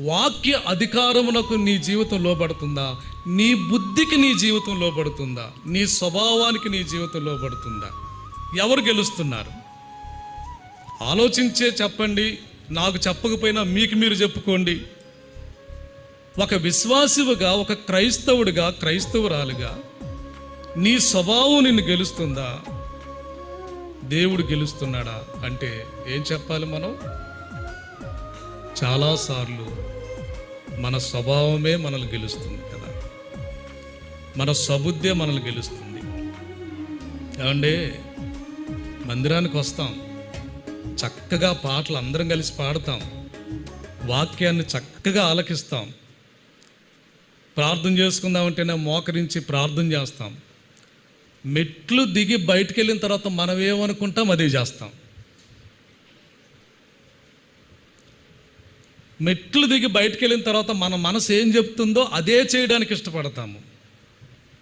వాక్య అధికారమునకు నీ జీవితం లోబడుతుందా? నీ బుద్ధికి నీ జీవితం లోబడుతుందా? నీ స్వభావానికి నీ జీవితం లోబడుతుందా? ఎవరు గెలుస్తున్నారు? ఆలోచించే చెప్పండి నాకు చెప్పకపోయినా మీకు మీరు చెప్పుకోండి. ఒక విశ్వాసివుగా ఒక క్రైస్తవుడిగా క్రైస్తవురాలుగా నీ స్వభావం నిన్ను గెలుస్తుందా? దేవుడు గెలుస్తున్నాడా? అంటే ఏం చెప్పాలి మనం? చాలాసార్లు మన స్వభావమే మనల్ని గెలుస్తుంది కదా. మన సబుద్ధే మనల్ని గెలుస్తుంది. ఏమంటే మందిరానికి వస్తాం. చక్కగా పాటలు అందరం కలిసి పాడతాం. వాక్యాన్ని చక్కగా ఆలకిస్తాం. ప్రార్థన చేసుకుందామంటేనే మోకరించి ప్రార్థన చేస్తాం. మెట్లు దిగి బయటికి వెళ్ళిన తర్వాత మనం ఏమనుకుంటాం అదే చేస్తాం. మెట్లు దిగి బయటకు వెళ్ళిన తర్వాత మన మనసు ఏం చెప్తుందో అదే చేయడానికి ఇష్టపడతాము.